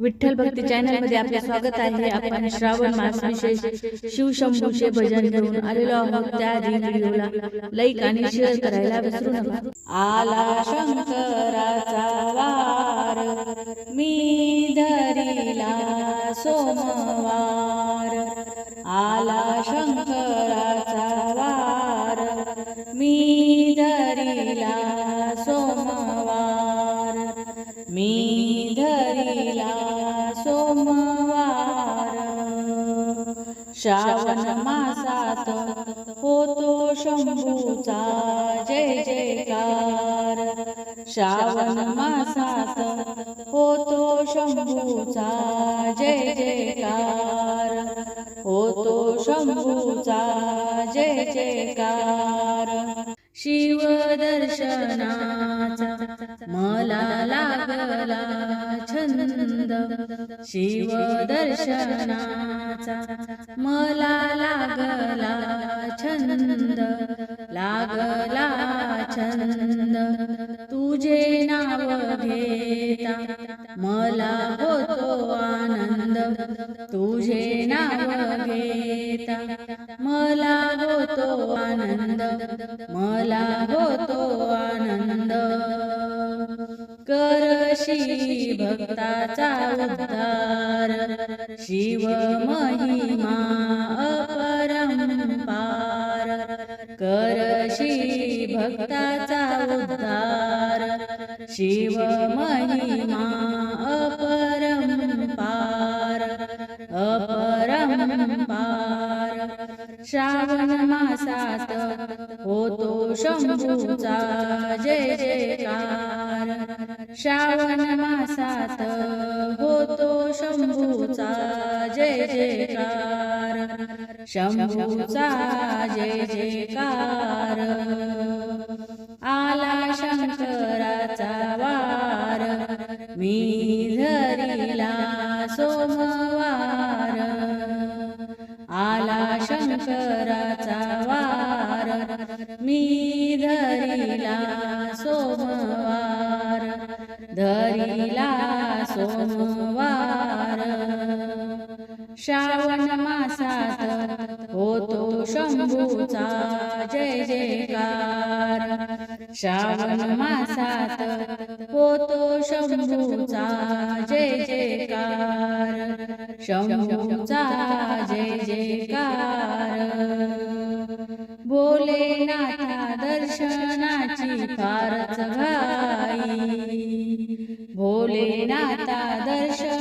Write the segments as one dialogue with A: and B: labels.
A: विठ्ठल भक्ती चॅनलमध्ये आपले स्वागत आहे. आपण श्रावण मास विशेष शिवशंभूचे भजन घेऊन आलेलो आहोत त्या व्हिडिओला लाईक आणि शेअर करायला विसरू नका आला शंकराचा वार. मी धरिला सोमवार. आला शंकराचा वार. मी धरिला सोमवार. मी धरिला सोमवार. श्रावण मासात होतो शंभूचा जय जयकार. श्रावण मासात होतो शंभूचा जय जयकार. होतो शंभूचा जय जयकार. शिव दर्शनाचा मला लागला. छंद शिव दर्शनाचा मला लागला छंद लागला छंद. तुझे नाव घेता मला होतो आनंद. तुझे नाव घेता मला होतो आनंद. मला होतो आनंद. करशी भक्ताचा उद्धार. शिव महिमा अपरंपार. करशी भक्ताचा उद्धार. शिव महिमा अपरंपार. अपरंपार. श्रावण मासात होतो शंभूचा जय जयकार श्रावण मासात होतो शंभूचा जय जयकार शंभूचा जय जयकार आला शंकराचा वार. मी धरिला सोमवार आला शंकराचा वार. श्रावण मासात होतो शंभूचा जय जयकार. श्रावण मासात होतो शंभूचा जय जयकार. शंभूचा जय जयकार भोलेनाथा दर्शनाची फारच घाई. भोलेनाथा दर्शन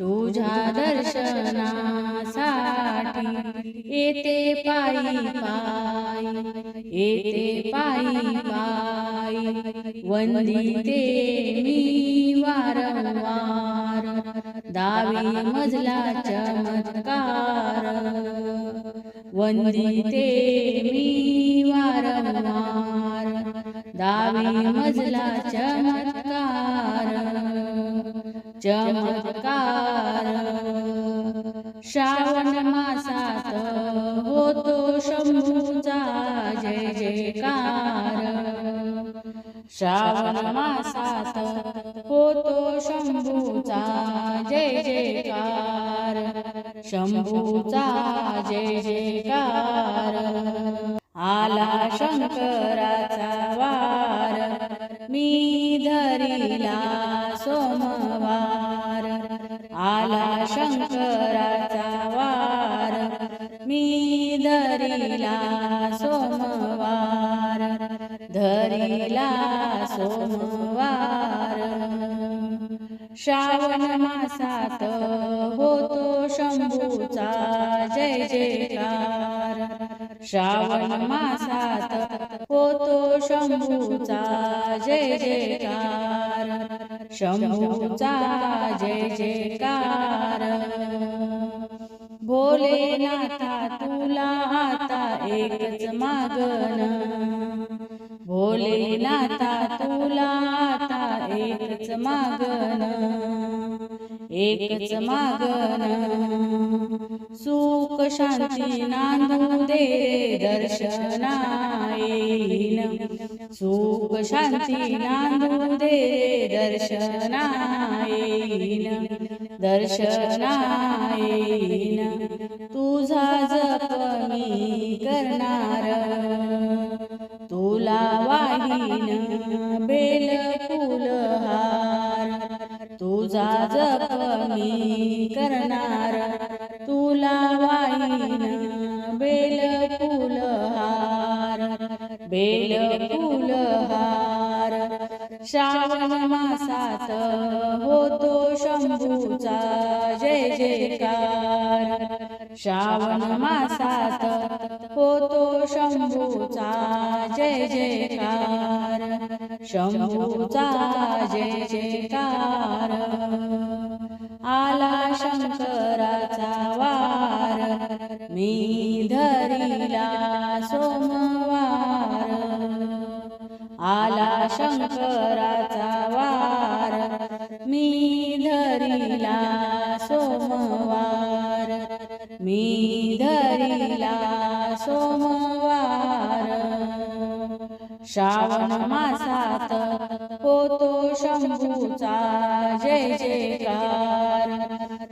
A: तुझ्या दर्शनासाठी येते पायी पायी येते पायी पायी वंदिते मी वारंवार दावी मजला चमत्कार. वंदिते मी वारंवार दावी मजला चमत्कार. चमत्कार श्रावण मासात होतो शंभूचा जय जयकार। श्रावण मासात होतो शंभूचा जय जयकार। शंभूचा जय जयकार। आला शंकराचा वार मी धरिला मी धरिला सोमवार धरिला सोमवार. श्रावण मासात होतो शंभूचा जय जयकार. श्रावण मासात होतो शंभूचा जय जयकार. शंभूचा जय जयकार. भोलेनाथा तुला आता एकच मागण. भोलेनाथा तुला आता एकच मागण. एकच मागण. सुख शांती नांदू दे दर्शना सुख शांती नांदू दे दर्शनाईन येईन तुझा जप मी करणार. तुला वाहीन बेल फुलहार तुझा जप मी बेल फुलहार श्रावण मासात होतो शंभूचा जय जयकार. श्रावण मासात होतो शंभूचा जय जयकार. शंभूचा जय जयकार. धरिला सोमवार मी धरिला सोमवार. श्रावण मासात होतो शंभूचा जय जयकार.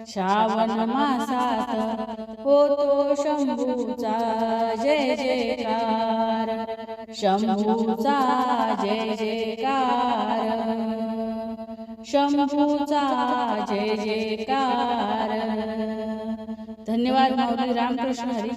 A: श्रावण मासात होतो शंभूचा जय जयकार. शंभूचा जय जयकार. शंभूचा जय जयकार. धन्यवाद माऊली रामकृष्ण हरी.